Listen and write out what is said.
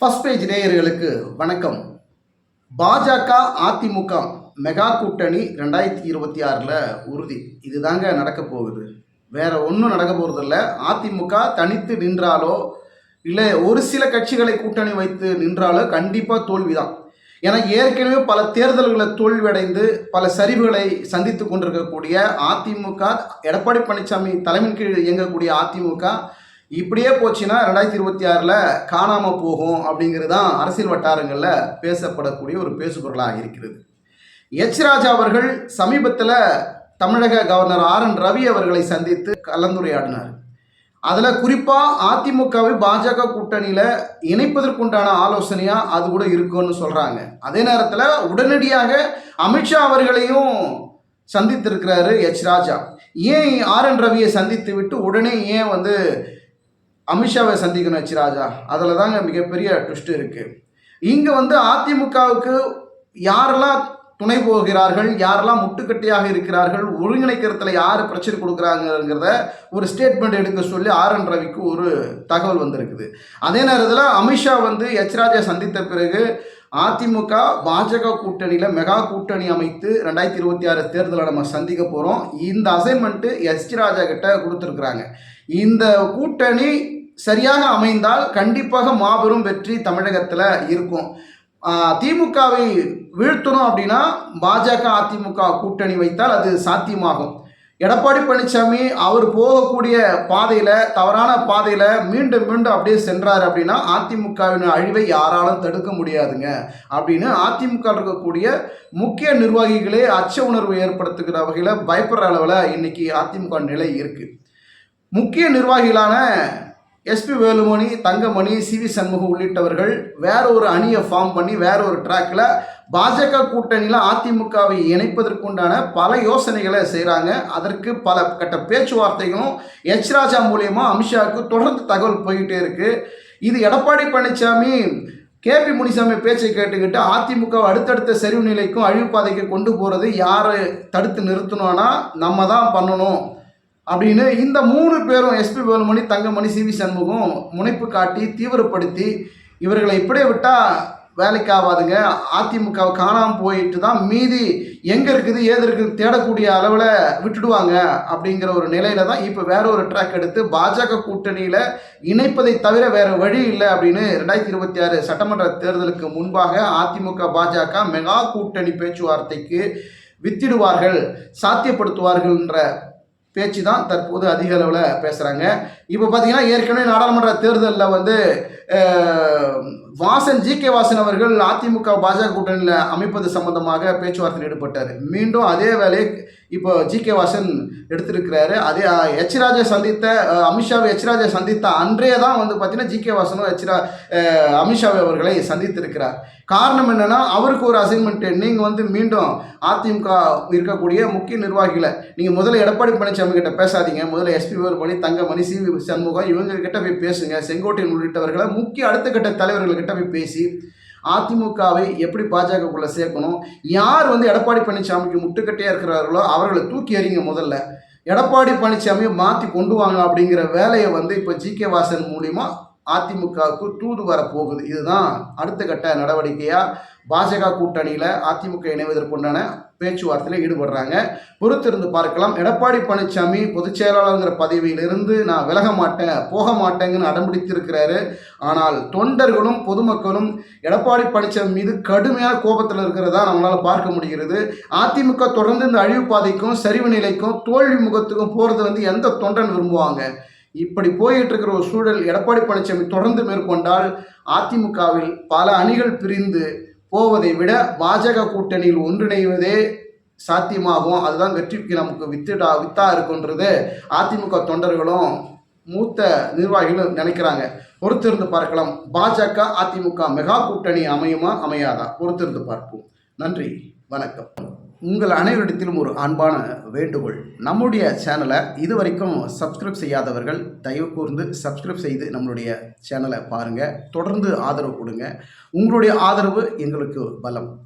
First page நேயர்களுக்கு வணக்கம். பாஜக அதிமுக மெகா கூட்டணி ரெண்டாயிரத்தி இருபத்தி ஆறில் உறுதி. இதுதாங்க நடக்க போகுது. வேற ஒன்றும் நடக்க போகிறதில்ல அதிமுக தனித்து நின்றாலோ இல்லை ஒரு சில கட்சிகளை கூட்டணி வைத்து நின்றாலோ கண்டிப்பாக தோல்விதான். ஏன்னா ஏற்கனவே பல தேர்தல்களை தோல்வியடைந்து பல சரிவுகளை சந்தித்து கொண்டிருக்கக்கூடிய அதிமுக எடப்பாடி பழனிசாமி தலைமையின் கீழ் இயங்கக்கூடிய அதிமுக இப்படியே போச்சுன்னா ரெண்டாயிரத்தி இருபத்தி ஆறில் காணாமல் போகும் அப்படிங்கிறது தான் அரசியல் வட்டாரங்களில் பேசப்படக்கூடிய ஒரு பேசுபொருளாக இருக்கிறது. எச் ராஜா அவர்கள் சமீபத்தில் தமிழக கவர்னர் ஆர் என் ரவி அவர்களை சந்தித்து கலந்துரையாடினார். அதில் குறிப்பாக அதிமுகவை பாஜக கூட்டணியில் இணைப்பதற்குண்டான ஆலோசனையாக அது கூட இருக்குன்னு சொல்கிறாங்க அதே நேரத்தில் உடனடியாக அமித்ஷா அவர்களையும் சந்தித்திருக்கிறாரு எச் ராஜா. ஏன் ஆர் என் ரவியை சந்தித்து விட்டு உடனே ஏன் வந்து அமித்ஷாவை சந்திக்கணும் எச் ராஜா. அதில் தாங்க மிகப்பெரிய ட்விஸ்ட் இருக்குது இங்கே வந்து அதிமுகவுக்கு யாரெல்லாம் துணை போகிறார்கள் யாரெல்லாம் முட்டுக்கட்டையாக இருக்கிறார்கள் ஒருங்கிணைக்கிறதுல யார் பிரச்சனை கொடுக்குறாங்கிறத ஒரு ஸ்டேட்மெண்ட் எடுக்க சொல்லி ஆர் என் ரவிக்கு ஒரு தகவல் வந்திருக்குது. அதே நேரத்தில் அமித்ஷா வந்து எச் ராஜா சந்தித்த பிறகு அதிமுக பாஜக கூட்டணியில் மெகா கூட்டணி அமைத்து ரெண்டாயிரத்தி இருபத்தி ஆறு தேர்தலை நம்ம சந்திக்க போகிறோம் இந்த அசைன்மெண்ட்டு எஸ்டி ராஜா கிட்ட கொடுத்துருக்குறாங்க. இந்த கூட்டணி சரியாக அமைந்தால் கண்டிப்பாக மாபெரும் வெற்றி தமிழகத்தில் இருக்கும். திமுகவை வீழ்த்தணும் அப்படின்னா பாஜக அதிமுக கூட்டணி வைத்தால் அது சாத்தியமாகும். எடப்பாடி பழனிசாமி அவர் போகக்கூடிய பாதையில் தவறான பாதையில் மீண்டும் மீண்டும் அப்படியே சென்றார் அப்படின்னா அதிமுகவின் அழிவை யாராலும் தடுக்க முடியாதுங்க. அப்படின்னு அதிமுக இருக்கக்கூடிய முக்கிய நிர்வாகிகளே அச்ச உணர்வு ஏற்படுத்துகிற வகையில் பயப்படுற அளவில் இன்னைக்கு அதிமுக நிலை இருக்குது முக்கிய நிர்வாகிகளான S P Velumani Thangamani C V Shanmugam உள்ளிட்டவர்கள் வேற ஒரு அணியை ஃபார்ம் பண்ணி வேற ஒரு ட்ராக்கில் பாஜக கூட்டணியில் அதிமுகவை இணைப்பதற்குண்டான பல யோசனைகளை செய்கிறாங்க அதற்கு பல கட்ட பேச்சுவார்த்தைகளும் எச் ராஜா மூலியமாக அமித்ஷாவுக்கு தொடர்ந்து தகவல் போய்கிட்டே இருக்கு. இது எடப்பாடி பழனிசாமி கேபி முனிசாமி பேச்சை கேட்டுக்கிட்டு அதிமுக அடுத்தடுத்த சரிவு நிலைக்கும் அழிவுப்பாதைக்கு கொண்டு போகிறது யாரை தடுத்து நிறுத்தணும்னா நம்ம தான் பண்ணணும். அப்படின்னு இந்த மூணு பேரும் S P Velumani Thangamani C V Shanmugam முனைப்பு காட்டி தீவிரப்படுத்தி இவர்களை இப்படியே விட்டால் வேலைக்கு ஆகாதுங்க. அதிமுக காணாமல் போயிட்டு தான் மீதி எங்கே இருக்குது ஏது இருக்குது தேடக்கூடிய அளவில் விட்டுடுவாங்க அப்படிங்கிற ஒரு நிலையில தான் இப்போ வேற ஒரு ட்ராக் எடுத்து பாஜக கூட்டணியில் இணைப்பதை தவிர வேற வழி இல்லை அப்படின்னு ரெண்டாயிரத்தி இருபத்தி ஆறு சட்டமன்ற தேர்தலுக்கு முன்பாக அதிமுக பாஜக மெகா கூட்டணி பேச்சுவார்த்தைக்கு வித்திடுவார்கள் சாத்தியப்படுத்துவார்கள்ன்ற பேச்சு தான் தற்போது அதிக அளவில் பேசுகிறாங்க இப்போ பார்த்தீங்கன்னா ஏற்கனவே நாடாளுமன்ற தேர்தலில் வந்து வாசன் ஜி கே வாசன் அவர்கள் அதிமுக பாஜக கூட்டணியில் அமைப்பது சம்பந்தமாக பேச்சுவார்த்தையில் ஈடுபட்டார். மீண்டும் அதே வேலையை இப்போ ஜி கே வாசன் எடுத்திருக்கிறாரு. அதே எச் ராஜை சந்தித்த அமித்ஷாவை எச் ராஜை சந்தித்த அன்றே தான் வந்து பார்த்தீங்கன்னா ஜி கே வாசனும் எச் ரா அமித்ஷாவை அவர்களை சந்தித்திருக்கிறார். காரணம் என்னென்னா அவருக்கு ஒரு அசைன்மெண்ட்டு நீங்கள் வந்து மீண்டும் அதிமுக இருக்கக்கூடிய முக்கிய நிர்வாகிகளை நீங்கள் முதல்ல எடப்பாடி பழனிசாமி கிட்ட பேசாதீங்க. முதல்ல S P Velumani Thangamani C Shanmugam இவங்ககிட்ட போய் பேசுங்க. செங்கோட்டையன் உள்ளிட்டவர்களை முக்கிய அடுத்த கட்ட தலைவர்கள்கிட்ட போய் பேசி அதிமுகவை எப்படி பாஜகக்குள்ளே சேர்க்கணும்? யார் வந்து எடப்பாடி பழனிசாமிக்கு முட்டுக்கட்டையாக இருக்கிறார்களோ அவர்களை தூக்கி எறிங்க முதல்ல. எடப்பாடி பழனிசாமியை மாற்றி கொண்டு வாங்க அப்படிங்கிற வேலையை வந்து இப்போ ஜி கே வாசன் மூலிமா அதிமுகவுக்கு தூது வர போகுது இதுதான் அடுத்த கட்ட நடவடிக்கையாக பாஜக கூட்டணியில் அதிமுக இணைவதற்குண்டான பேச்சுவார்த்தையில் ஈடுபடுறாங்க. பொறுத்திருந்து பார்க்கலாம். எடப்பாடி பழனிசாமி பொதுச் செயலாளருங்கிற பதவியிலிருந்து நான் விலக மாட்டேன் போக மாட்டேங்கன்னு அடம்பிடித்திருக்கிறாரு. ஆனால் தொண்டர்களும் பொதுமக்களும் எடப்பாடி பழனிசாமி மீது கடுமையான கோபத்தில் இருக்கிறதா நம்மளால் பார்க்க முடிகிறது. அதிமுக தொடர்ந்து இந்த அழிவு பாதைக்கும் சரிவு நிலைக்கும் தோல்வி முகத்துக்கும் போகிறது வந்து எந்த தொண்டன் விரும்புவாங்க? இப்படி போயிட்டு இருக்கிற ஒரு சூழல் எடப்பாடி பழனிசாமி தொடர்ந்து மேற்கொண்டால் அதிமுகவில் பல அணிகள் பிரிந்து போவதை விட பாஜக கூட்டணியில் ஒன்றிணைவதே சாத்தியமாகும். அதுதான் வெற்றிக்கு நமக்கு வித்துடா வித்தா இருக்குன்றது அதிமுக தொண்டர்களும் மூத்த நிர்வாகிகளும் நினைக்கிறாங்க. பொறுத்திருந்து பார்க்கலாம். பாஜக அதிமுக மெகா கூட்டணி அமையுமா? அமையாதா? பொறுத்திருந்து பார்ப்போம். நன்றி. வணக்கம். உங்கள் அனைவரிடத்திலும் ஒரு அன்பான வேண்டுகோள். நம்முடைய சேனலை இதுவரைக்கும் சப்ஸ்கிரைப் செய்யாதவர்கள் தயவு கூர்ந்து சப்ஸ்கிரைப் செய்து நம்மளுடைய சேனலை பாருங்கள் தொடர்ந்து ஆதரவு கொடுங்க. உங்களுடைய ஆதரவு எங்களுக்கு பலம்.